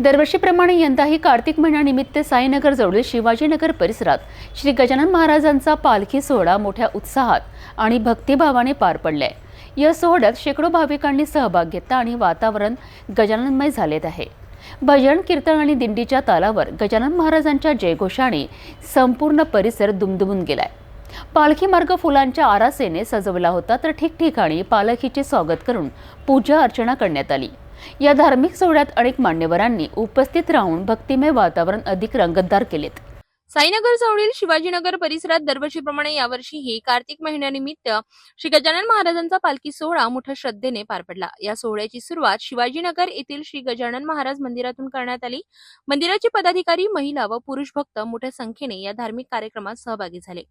दरवर्षीप्रमाणे यंदाही कार्तिक महिन्यानिमित्त साईनगरजवळील शिवाजीनगर परिसरात श्री गजानन महाराजांचा पालखी सोहळा मोठ्या उत्साहात आणि भक्तिभावाने पार पडलाय. या सोहळ्यात शेकडो भाविकांनी सहभाग घेतला आणि वातावरण गजाननमय झालेत आहे. भजन कीर्तन आणि दिंडीच्या तालावर गजानन महाराजांच्या जयघोषाने संपूर्ण परिसर दुमदुमून गेलाय. पालखी मार्ग फुलांच्या आरासेने सजवला होता तर ठिकठिकाणी पालखीचे स्वागत करून पूजा अर्चना करण्यात आली. या धार्मिक सोहळ्यात अनेक मान्यवरांनी उपस्थित राहून भक्तिमय वातावरण अधिक रंगतदार केलेत. साईनगर जवळील शिवाजीनगर परिसरात दरवर्षीप्रमाणे यावर्षीही कार्तिक महिन्यानिमित्त श्री गजानन महाराजांचा पालखी सोहळा मोठ्या श्रद्धेने पार पडला. या सोहळ्याची सुरुवात शिवाजीनगर येथील श्री गजानन महाराज मंदिरातून करण्यात आली. मंदिराचे पदाधिकारी महिला व पुरुष भक्त मोठ्या संख्येने या धार्मिक कार्यक्रमात सहभागी झाले.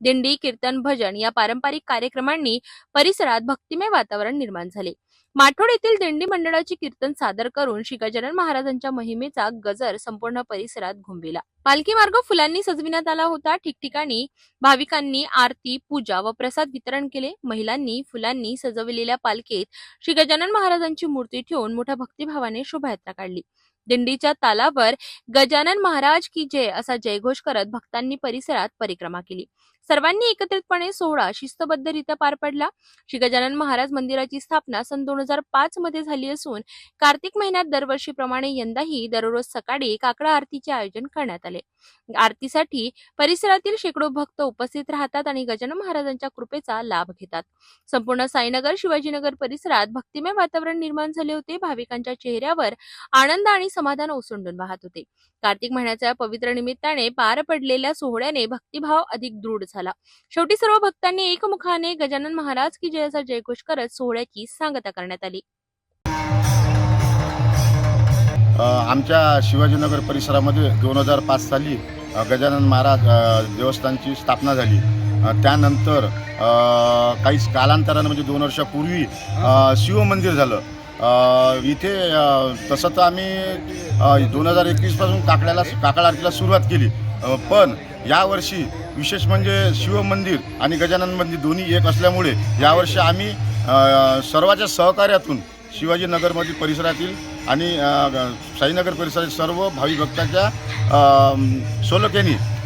दिंडी कीर्तन भजन या पारंपरिक कार्यक्रमांनी परिसरात भक्तिमय वातावरण निर्माण झाले. माठोड येथील दिंडी मंडळाचे कीर्तन सादर करून श्री गजानन महाराजांच्या महिमेचा गजर संपूर्ण परिसरात घुंबिला. पालखी मार्ग फुलांनी सजविण्यात आला होता. ठिकठिकाणी भाविकांनी आरती पूजा व प्रसाद वितरण केले. महिलांनी फुलांनी सजवलेल्या पालखीत श्री गजानन महाराजांची मूर्ती ठेवून मोठ्या भक्तिभावाने शोभायात्रा काढली. दिंडीच्या तालावर गजानन महाराज की जय असा जयघोष करत भक्तांनी परिसरात परिक्रमा केली. सर्वांनी एकत्रितपणे सोहळा शिस्तबद्धरित्या पार पडला. श्री गजानन महाराज मंदिराची स्थापना सन दोन हजार पाच मध्ये झाली असून कार्तिक महिन्यात दरवर्षीप्रमाणे यंदाही दररोज सकाळी काकडा आरतीचे आयोजन करण्यात आले. आरतीसाठी परिसरातील शेकडो भक्त उपस्थित राहतात आणि गजानन महाराजांच्या कृपेचा लाभ घेतात. संपूर्ण साईनगर शिवाजीनगर परिसरात भक्तिमय वातावरण निर्माण झाले होते. भाविकांच्या चेहऱ्यावर आनंद आणि समाधान ओसंडून वाहत होते. कार्तिक महिन्याच्या पवित्र निमित्ताने पार पडलेल्या सोहळ्याने भक्तिभाव अधिक दृढ झाला. शेवटी सर्व भक्तांनी एकमुखाने गजानन महाराज की जय असा जयघोष करत सोहळ्याची सांगता करण्यात आली. आमच्या शिवाजीनगर परिसरामध्ये दोन हजार पाच साली गजानन महाराज देवस्थानची स्थापना झाली. त्यानंतर काही कालांतरानं म्हणजे दोन वर्षापूर्वी शिवमंदिर झालं. इथे तसं तर आम्ही दोन हजार एकवीसपासून काकड्याला काकड आरतीला सुरुवात केली. पण यावर्षी विशेष म्हणजे शिवमंदिर आणि गजानन मंदिर दोन्ही एक असल्यामुळे यावर्षी आम्ही सर्वाच्या सहकार्यातून शिवाजीनगरमधील परिसरातील आणि साईनगर परिसरातील सर्व भावी भक्ताच्या अ,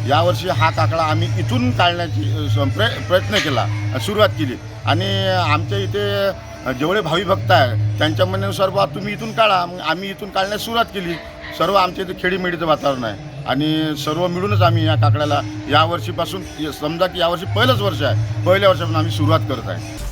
यावर्षी हा काकडा आम्ही इथून काढण्याची प्र प्रय प्रयत्न केला सुरुवात केली. आणि आमच्या इथे जेवढे भावी भक्त आहे त्यांच्या म्हणण्यानुसार बा तुम्ही इथून काढा. मग आम्ही इथून काढण्यास सुरुवात केली. सर्व आमच्या इथे खेडीमेडीचं वातावरण आहे. आणि सर्व मिळूनच आम्ही या काकड्याला यावर्षीपासून समजा की यावर्षी पहिलंच वर्ष आहे. पहिल्या वर्षापासून आम्ही सुरुवात करत आहे.